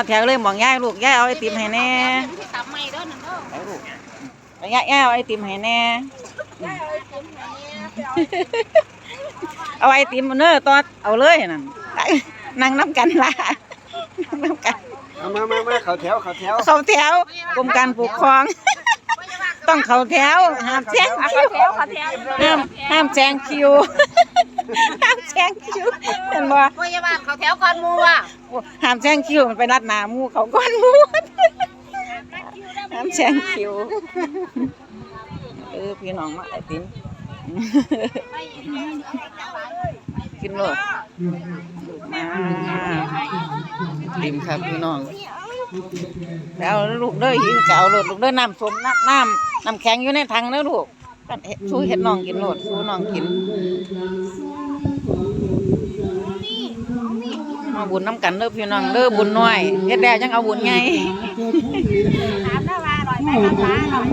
อแถวเลยบอกย่ายลูกย่ายเอาไอติมให้แน่ทำไม่เด้อหนึ่งเด้อไปลูกไปย่ายย่ายเอาไอติมให้แน่เอาไอติมมาเนอะตอดเอาเลยนั่นนั่งน้ำกันละนั่งน้ำกันเอามามามาเขาแถวเขาแถวเขาแถวกรมการปกครอง ต้องเขาแถวห้ามแซงคิวแถวขอแถวห้ามห้ามแซงคิวห้ามแซงคิวเห็นบ่พยาบาลเขาแถวก่อนมูอะ ห้ามแซงคิวมันไปรัดหนาหมูเขาก้อนหมูห้ามแซงคิวเออพี่น้องมาไอติมกินเลยมาติมครับพี่น้องแล้วลูกเด้อหินเก่าลดลูกเด้อน้ำสมน้ำน้ำน้ำแข็งอยู่ในถังเด้อลูกกันเฮ็ดสู้เห็ดน้องกินโลดสู้น้องกิน มาบุญน้ำกันเด้อพี่น้องเด้อบุญน้อยเฮ็ดแล้วยังเอาบุญใหญ่ถามได้ว่าอร่อยไหมคะอร่อย